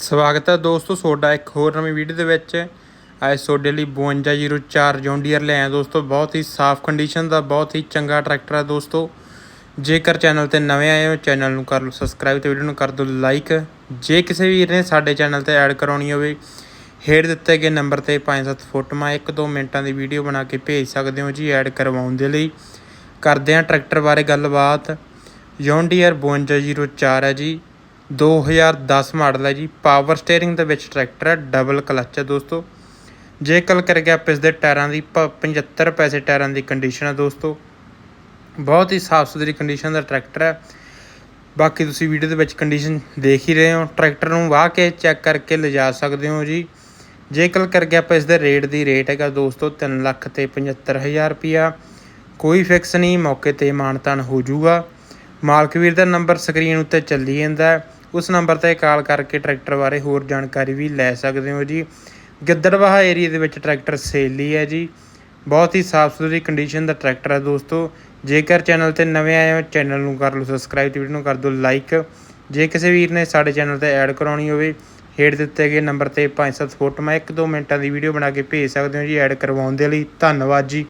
ਸਵਾਗਤ ਹੈ ਦੋਸਤੋ, ਤੁਹਾਡਾ ਇੱਕ ਹੋਰ ਨਵੀਂ ਵੀਡੀਓ ਦੇ ਵਿੱਚ। ਅੱਜ ਤੁਹਾਡੇ ਲਈ 5204 ਜੌਂਡੀਅਰ ਲੈ ਆਇਆ ਦੋਸਤੋ। ਬਹੁਤ ਹੀ ਸਾਫ਼ ਕੰਡੀਸ਼ਨ ਦਾ, ਬਹੁਤ ਹੀ ਚੰਗਾ ਟਰੈਕਟਰ ਹੈ ਦੋਸਤੋ। ਜੇਕਰ ਚੈਨਲ ਤੇ ਨਵੇਂ ਆਏ ਹੋ ਚੈਨਲ ਨੂੰ ਕਰ ਲਓ ਸਬਸਕ੍ਰਾਈਬ ਤੇ ਵੀਡੀਓ ਨੂੰ ਕਰ ਦਿਓ ਲਾਈਕ ਜੇ ਕਿਸੇ ਵੀਰ ਨੇ ਸਾਡੇ ਚੈਨਲ ਤੇ ਐਡ ਕਰਾਉਣੀ ਹੋਵੇ, ਹੇਠ ਦਿੱਤੇ ਗਏ ਨੰਬਰ ਤੇ 5-7 ਫੋਟੋਆਂ 1-2 ਮਿੰਟਾਂ ਦੀ ਵੀਡੀਓ ਬਣਾ ਕੇ ਭੇਜ ਸਕਦੇ ਹੋ ਜੀ ਐਡ ਕਰਵਾਉਣ ਦੇ ਲਈ। ਕਰਦੇ ਹਾਂ ਟਰੈਕਟਰ ਬਾਰੇ ਗੱਲਬਾਤ। ਜੌਂਡੀਅਰ 5204 ਹੈ ਜੀ। 2010 ਮਾਡਲ ਹੈ ਜੀ। ਪਾਵਰ ਸਟੀਅਰਿੰਗ ਦੇ ਵਿੱਚ ਟਰੈਕਟਰ ਹੈ ਡਬਲ ਕਲੱਚ ਹੈ ਦੋਸਤੋ। ਜੇ ਗੱਲ ਕਰ ਗਿਆ ਆਪਾਂ ਇਸ ਦੇ ਟਾਇਰਾਂ ਦੀ, ਪ- 75 ਪੈਸੇ ਟਾਇਰਾਂ ਦੀ ਕੰਡੀਸ਼ਨ ਹੈ ਦੋਸਤੋ। ਬਹੁਤ ਹੀ ਸਾਫ਼ ਸੁਥਰੀ ਕੰਡੀਸ਼ਨ ਦਾ ਟਰੈਕਟਰ ਹੈ। ਬਾਕੀ ਤੁਸੀਂ ਵੀਡੀਓ ਦੇ ਵਿੱਚ ਕੰਡੀਸ਼ਨ ਦੇਖ ਹੀ ਰਹੇ ਹੋ। ਟਰੈਕਟਰ ਨੂੰ ਵਾਹ ਕੇ ਚੈੱਕ ਕਰਕੇ ਲਿਜਾ ਸਕਦੇ ਹੋ ਜੀ। ਜੇ ਗੱਲ ਕਰ ਗਿਆ ਆਪਾਂ ਇਸ ਦੇ ਰੇਟ ਦੀ ਰੇਟ ਹੈਗਾ ਦੋਸਤੋ 3 ਲੱਖ ਤੇ 75000 ਰੁਪਿਆ ਕੋਈ ਫਿਕਸ ਨਹੀਂ, ਮੌਕੇ ਤੇ ਮਾਨਤਾਨ ਹੋ ਜਾਊਗਾ। ਮਾਲਕ ਵੀਰ ਦਾ ਨੰਬਰ ਸਕਰੀਨ ਉੱਤੇ ਚੱਲੀ ਜਾਂਦਾ ਹੈ। ਉਸ ਨੰਬਰ ਤੇ ਕਾਲ ਕਰਕੇ ਟਰੈਕਟਰ ਬਾਰੇ ਹੋਰ ਜਾਣਕਾਰੀ ਵੀ ਲੈ ਸਕਦੇ ਹੋ ਜੀ। ਗਿੱਦੜਵਾਹਾ ਏਰੀਆ ਦੇ ਵਿੱਚ ਟਰੈਕਟਰ ਸੇਲੀ ਹੈ ਜੀ। ਬਹੁਤ ਹੀ ਸਾਫ਼ ਸੁਥਰੀ ਕੰਡੀਸ਼ਨ ਦਾ ਟਰੈਕਟਰ ਹੈ ਦੋਸਤੋ। ਜੇਕਰ ਚੈਨਲ ਤੇ ਨਵੇਂ ਆਏ ਹੋ, ਚੈਨਲ ਨੂੰ ਕਰ ਲਓ ਸਬਸਕ੍ਰਾਈਬ ਤੇ ਵੀਡੀਓ ਨੂੰ ਕਰ ਦਿਓ ਲਾਈਕ ਜੇ ਕਿਸੇ ਵੀਰ ਨੇ ਸਾਡੇ ਚੈਨਲ ਤੇ ਐਡ ਕਰਾਉਣੀ ਹੋਵੇ, ਹੇਠ ਦਿੱਤੇ ਗਏ ਨੰਬਰ ਤੇ 5-7 ਫੋਟੋਆਂ 1-2 ਮਿੰਟਾਂ ਦੀ ਵੀਡੀਓ ਬਣਾ ਕੇ ਭੇਜ ਸਕਦੇ ਹੋ ਜੀ ਐਡ ਕਰਵਾਉਣ ਦੇ ਲਈ। ਧੰਨਵਾਦ ਜੀ।